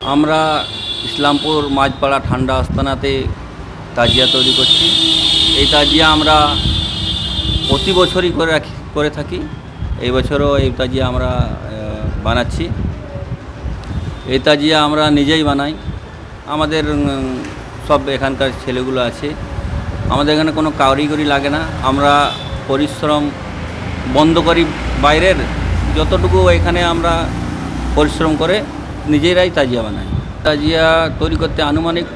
আমরা ইসলামপুর মাঝপাড়া ঠান্ডা আস্তানাতে তাজিয়া তৈরি করছি। এই তাজিয়া আমরা প্রতি বছরই করে রাখি, করে থাকি। এই বছরও এই তাজিয়া আমরা বানাচ্ছি। এই তাজিয়া আমরা নিজেই বানাই। আমাদের সব এখানকার ছেলেগুলো আছে। আমাদের এখানে কোনো কারিগরি লাগে না। আমরা পরিশ্রম বন্ধ করি বাইরের। যতটুকু এখানে আমরা পরিশ্রম করে নিজেরাই তাজিয়া বানাই তাজিয়া তৈরি করতে আনুমানিক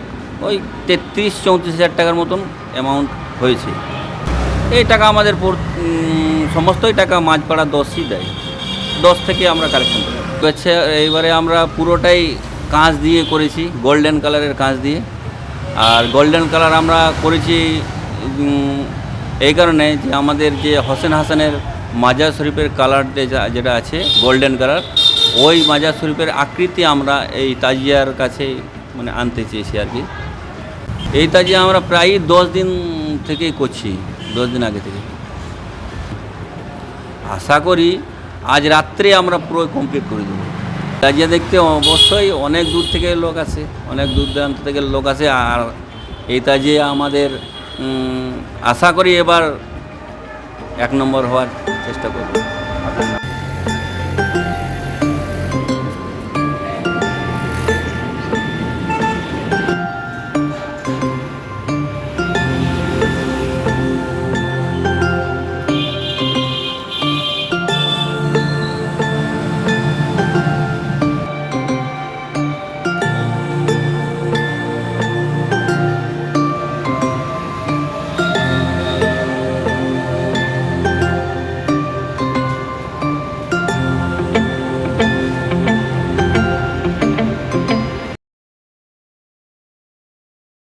ওই তেত্রিশ, চৌত্রিশ হাজার টাকার মতন অ্যামাউন্ট হয়েছে। এই টাকা আমাদের সমস্তই টাকা মাঝপাড়া দশই দেয়। দশ থেকে আমরা কালেকশন করি। এইবারে আমরা পুরোটাই কাঁচ দিয়ে করেছি গোল্ডেন কালারের কাঁচ দিয়ে। আর গোল্ডেন কালার আমরা করেছি এই কারণে যে আমাদের যে হোসেন হাসানের মাজার শরীফের কালার যেটা আছে গোল্ডেন কালার ওই মাজার শরীফের আকৃতি আমরা এই তাজিয়ার কাছে মানে আনতে চেয়েছি আর কি। এই তাজিয়া আমরা প্রায় দশ দিন থেকেই করছি, দশ দিন আগে থেকে। আশা করি আজ রাত্রে আমরা পুরো কমপ্লিট করে দেবো। তাজিয়া দেখতে অবশ্যই অনেক দূর থেকে লোক আসে, অনেক দূর দূরান্ত থেকে লোক আসে। আর এই তাজিয়া আমাদের আশা করি এবার এক নম্বর হওয়ার চেষ্টা করব।